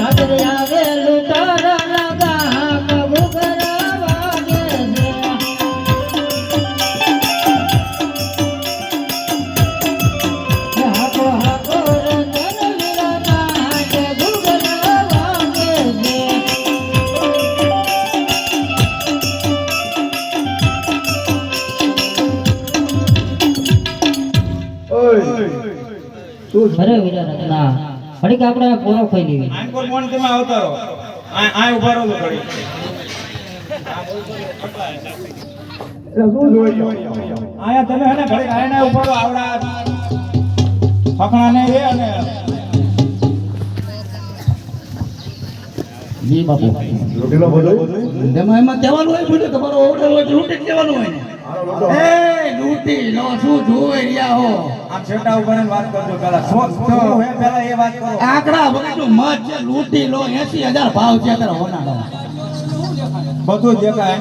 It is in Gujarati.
છે અરે વિરા રત્ના ઘડીક આપણે પૂરો ખોઈ લેવી આંકોર મોણ તમે આવતા રહો. આ આ ઊભા રહો ફરી આયા તમે હે ને ઘડી આયા ઊભા રહો આવડા ફકણા ને એ અને જી બાપુ. એમાં એમાં કહેવાનું હોય બધું તમારો ઓર્ડર હોય લૂંટી જ લેવાનું હોય ને. એ લૂંટી શું જોઈ રહ્યા હો? આમ છેટા ઉપર વાત કરજો પેલા. હે એ વાત કરો. આંકડા વગરનું મત છે લૂંટી લો એસી હજાર ભાવ છે અત્યારે હોના બધું દેખાય.